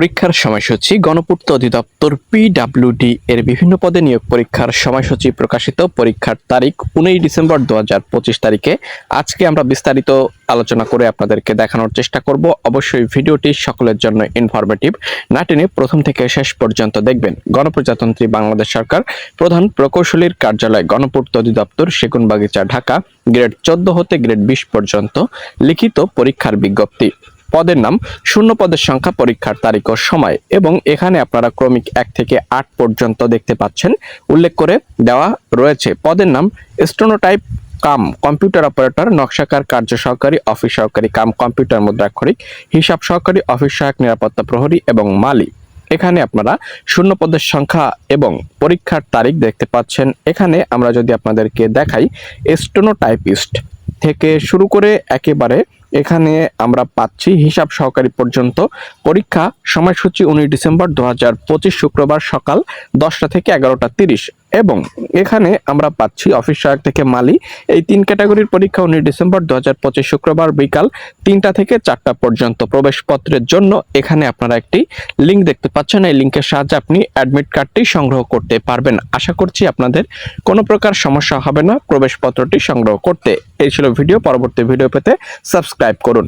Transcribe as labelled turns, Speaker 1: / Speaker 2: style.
Speaker 1: পরীক্ষার সময়সূচি, গণপূর্ত অধিদপ্তর পিডাব্লিউডি এর বিভিন্ন পদে নিয়োগ পরীক্ষার সময়সূচি প্রকাশিত পরীক্ষার তারিখ উনিশ ডিসেম্বর দু তারিখে। আজকে আমরা বিস্তারিত আলোচনা করে আপনাদেরকে দেখানোর চেষ্টা করব। অবশ্যই ভিডিওটি সকলের জন্য ইনফরমেটিভ না টেনে প্রথম থেকে শেষ পর্যন্ত দেখবেন গণপ্রজাতন্ত্রী বাংলাদেশ সরকার, প্রধান প্রকৌশলীর কার্যালয়, গণপূর্ত অধিদপ্তর, সেগুনবাগিচা, ঢাকা গ্রেড চোদ্দ হতে গ্রেড বিশ পর্যন্ত লিখিত পরীক্ষার বিজ্ঞপ্তি। পদের নাম, শূন্য পদের সংখ্যা, পরীক্ষার তারিখ ও সময় এবং এখানে আপনারা ক্রমিক এক থেকে আট পর্যন্ত দেখতে পাচ্ছেন। উল্লেখ করে দেওয়া রয়েছে, পদের নাম, স্টোনোটাইপ কাম, কম্পিউটার অপারেটর, নকশাকার, কার্য সহকারী, অফিস সহকারী কাম, কম্পিউটার মুদ্রাক্ষরিক, হিসাব সহকারী, অফিস সহায়ক, নিরাপত্তা প্রহরী এবং মালি এখানে আপনারা শূন্য পদের সংখ্যা এবং পরীক্ষার তারিখ দেখতে পাচ্ছেন। এখানে আমরা যদি আপনাদেরকে দেখাই, স্টোনোটাইপিস্ট থেকে শুরু করে একেবারে এখানে আমরা পাচ্ছি হিসাব সহকারী পর্যন্ত পরীক্ষা সময়সূচি উনিশ ডিসেম্বর দু হাজার পঁচিশ শুক্রবার সকাল দশটা থেকে এগারোটা তিরিশ। এবং এখানে আমরা পাচ্ছি অফিস সহায়ক থেকে মালি। এই তিন ক্যাটাগরির পরীক্ষা উনিশ ডিসেম্বর দু হাজার পঁচিশ শুক্রবার বিকাল তিনটা থেকে চারটা পর্যন্ত প্রবেশপত্রের জন্য এখানে আপনারা একটি লিঙ্ক দেখতে পাচ্ছেন। এই লিঙ্কের সাহায্যে আপনি অ্যাডমিট কার্ডটি সংগ্রহ করতে পারবেন। আশা করছি আপনাদের কোনো প্রকার সমস্যা হবে না। প্রবেশপত্রটি সংগ্রহ করতে। এই ছিল ভিডিও। পরবর্তী ভিডিও পেতে সাবস্ক্রাইব করুন।